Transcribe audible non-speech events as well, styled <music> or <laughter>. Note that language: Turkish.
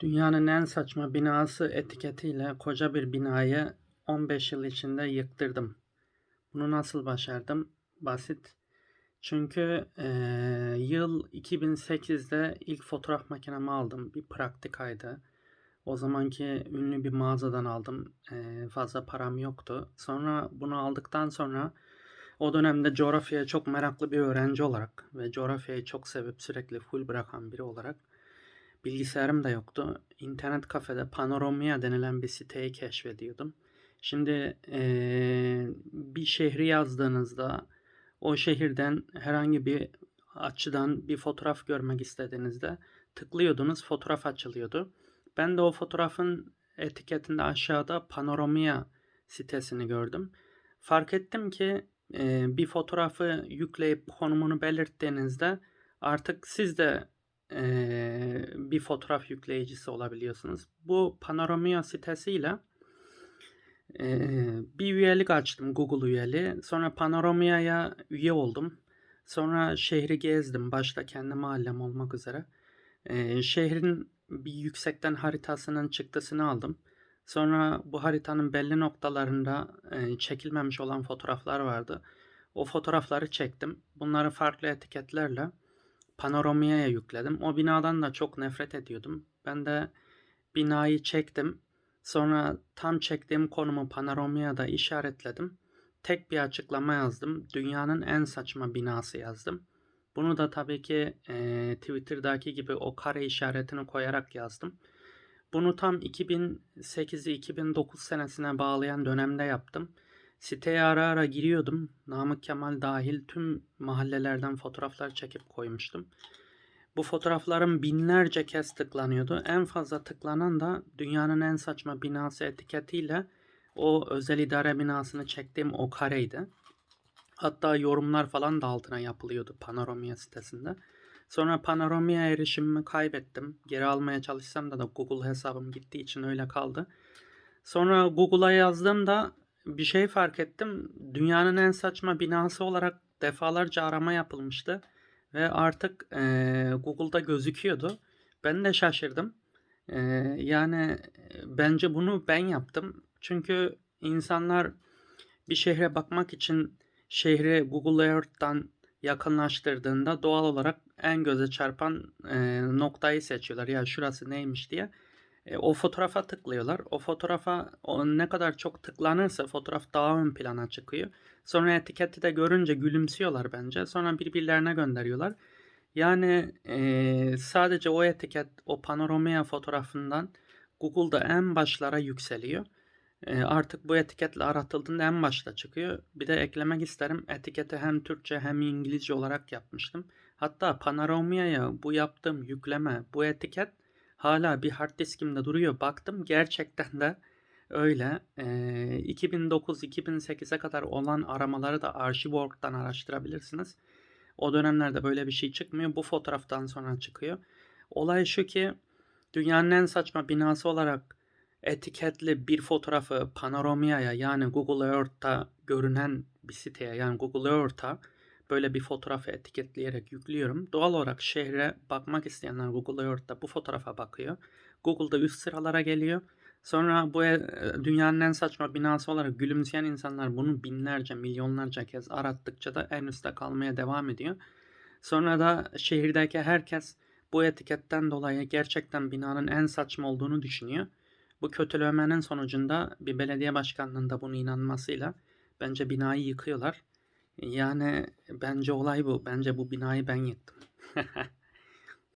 Dünyanın en saçma binası etiketiyle koca bir binayı 15 yıl içinde yıktırdım. Bunu nasıl başardım? Basit. Çünkü eee, yıl 2008'de ilk fotoğraf makinemi aldım. Bir praktikaydı. O zamanki ünlü bir mağazadan aldım. Eee, fazla param yoktu. Sonra bunu aldıktan sonra o dönemde coğrafyaya çok meraklı bir öğrenci olarak ve coğrafyayı çok sevip sürekli full bırakan biri olarak bilgisayarım da yoktu. İnternet kafede Panoramia denilen bir siteyi keşfediyordum. Şimdi eee, bir şehri yazdığınızda o şehirden herhangi bir açıdan bir fotoğraf görmek istediğinizde tıklıyordunuz, fotoğraf açılıyordu. Ben de o fotoğrafın etiketinde aşağıda Panoramia sitesini gördüm. Fark ettim ki e, bir fotoğrafı yükleyip konumunu belirttiğinizde artık siz de bir fotoğraf yükleyicisi olabiliyorsunuz. Bu Panoramia sitesiyle bir üyelik açtım Google üyeliği. Sonra Panoramia'ya üye oldum. Sonra şehri gezdim. Başta kendi mahallem olmak üzere. Şehrin bir yüksekten haritasının çıktısını aldım. Sonra bu haritanın belli noktalarında çekilmemiş olan fotoğraflar vardı. O fotoğrafları çektim. Bunları farklı etiketlerle Panoramia'ya yükledim. O binadan da çok nefret ediyordum. Ben de binayı çektim. Sonra tam çektiğim konumu Panoramia'da işaretledim. Tek bir açıklama yazdım. Dünyanın en saçma binası yazdım. Bunu da tabii ki e, Twitter'daki gibi o kare işaretini koyarak yazdım. Bunu tam 2008'i 2009 senesine bağlayan dönemde yaptım. Siteye ara ara giriyordum. Namık Kemal dahil tüm mahallelerden fotoğraflar çekip koymuştum. Bu fotoğraflarım binlerce kez tıklanıyordu. En fazla tıklanan da dünyanın en saçma binası etiketiyle o özel idare binasını çektiğim o kareydi. Hatta yorumlar falan da altına yapılıyordu Panoramia sitesinde. Sonra Panoramia erişimimi kaybettim. Geri almaya çalışsam da da Google hesabım gittiği için öyle kaldı. Sonra Google'a yazdığımda bir şey fark ettim. Dünyanın en saçma binası olarak defalarca arama yapılmıştı. Ve artık e, Google'da gözüküyordu. Ben de şaşırdım. E, yani bence bunu ben yaptım. Çünkü insanlar bir şehre bakmak için şehri Google Earth'tan yakınlaştırdığında doğal olarak en göze çarpan e, noktayı seçiyorlar. Ya şurası neymiş diye. E, o fotoğrafa tıklıyorlar. O fotoğrafa o ne kadar çok tıklanırsa fotoğraf daha ön plana çıkıyor. Sonra etiketi de görünce gülümsüyorlar bence. Sonra birbirlerine gönderiyorlar. Yani e, sadece o etiket, o panoramia fotoğrafından Google'da en başlara yükseliyor. E, artık bu etiketle aratıldığında en başta çıkıyor. Bir de eklemek isterim. Etiketi hem Türkçe hem İngilizce olarak yapmıştım. Hatta Panoramia'ya bu yaptığım yükleme, bu etiket hala bir hard diskimde duruyor. Baktım gerçekten de öyle. E, 2009-2008'e kadar olan aramaları da Archive.org'dan araştırabilirsiniz. O dönemlerde böyle bir şey çıkmıyor. Bu fotoğraftan sonra çıkıyor. Olay şu ki dünyanın en saçma binası olarak etiketli bir fotoğrafı Panoramia'ya yani Google Earth'ta görünen bir siteye yani Google Earth'a böyle bir fotoğrafı etiketleyerek yüklüyorum. Doğal olarak şehre bakmak isteyenler Google Earth'ta bu fotoğrafa bakıyor. Google'da üst sıralara geliyor. Sonra bu e, dünyanın en saçma binası olarak gülümseyen insanlar bunu binlerce, milyonlarca kez arattıkça da en üstte kalmaya devam ediyor. Sonra da şehirdeki herkes bu etiketten dolayı gerçekten binanın en saçma olduğunu düşünüyor. Bu kötülemenin sonucunda bir belediye başkanlığında bunu inanmasıyla bence binayı yıkıyorlar. Yani bence olay bu. Bence bu binayı ben yıktım. <laughs>